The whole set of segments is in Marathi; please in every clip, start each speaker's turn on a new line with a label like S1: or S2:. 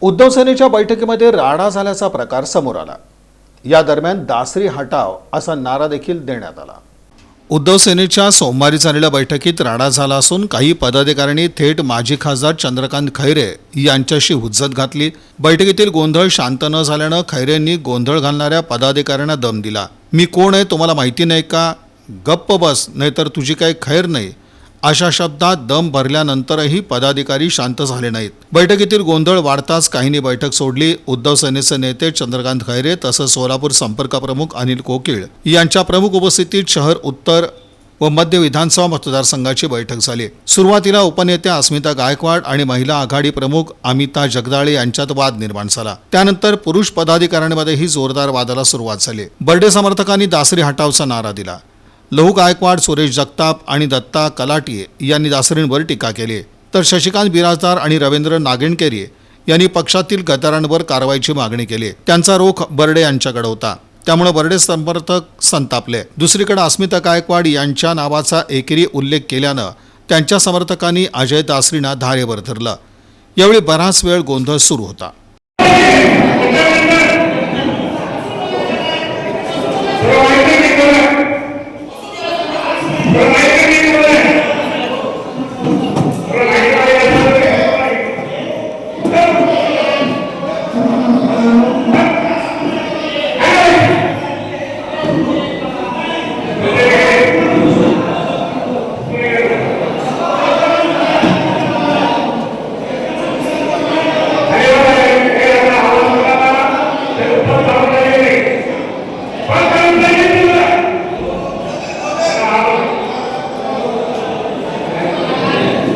S1: उद्धव सेनेच्या बैठकीमध्ये राडा झाल्याचा प्रकार समोर आला. या दरम्यान दासरी हटाव असा नारा देखील देण्यात आला. उद्धव सेनेच्या सोमवारी झालेल्या बैठकीत राडा झाला असून काही पदाधिकाऱ्यांनी थेट माजी खासदार चंद्रकांत खैरे यांच्याशी हुज्जत घातली. बैठकीतील गोंधळ शांत न झाल्यानं खैरेंनी गोंधळ घालणाऱ्या पदाधिकाऱ्यांना दम दिला. मी कोण आहे? तुम्हाला माहिती नाही का? गप्प बस नाहीतर तुझी काही खैर नाही. अशा शब्दात दम भरल्यानंतरही पदाधिकारी शांत झाले नाहीत. बैठकीतील गोंधळ वाढताच काहींनी बैठक सोडली. उद्धव सेनेचे नेते चंद्रकांत खैरे तसंच सोलापूर संपर्क प्रमुख अनिल कोकिळ यांच्या प्रमुख उपस्थितीत शहर उत्तर व मध्य विधानसभा मतदारसंघाची बैठक झाली. सुरुवातीला उपनेत्या अस्मिता गायकवाड आणि महिला आघाडी प्रमुख अमिता जगदाळे यांच्यात वाद निर्माण झाला. त्यानंतर पुरुष पदाधिकाऱ्यांमध्येही जोरदार वादाला सुरुवात झाली. बर्डे समर्थकांनी दासरी हटावचा नारा दिला. लहू गायकवाड सुरेश जगताप आणि दत्ता कलाटिये यांनी दासरींवर टीका केली. तर शशिकांत बिराजदार आणि रवींद्र नागिणकेरी यांनी पक्षातील गदारांवर कारवाईची मागणी केली. त्यांचा रोख बर्डे यांच्याकडे होता. त्यामुळे बर्डे समर्थक संतापले. दुसरीकडे अस्मिता गायकवाड यांच्या नावाचा एकेरी उल्लेख केल्यानं त्यांच्या समर्थकांनी अजय दासरींना धारेवर धरलं. यावेळी बराच वेळ गोंधळ सुरू होता.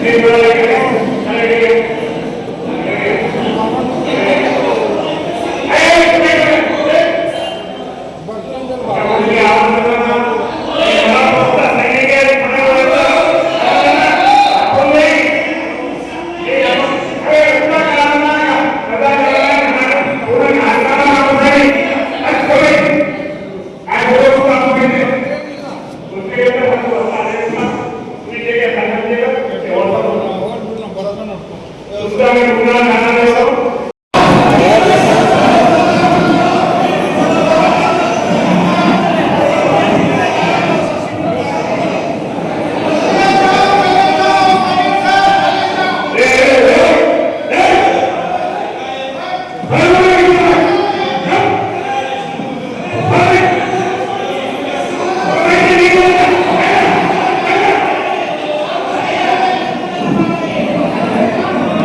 S2: मी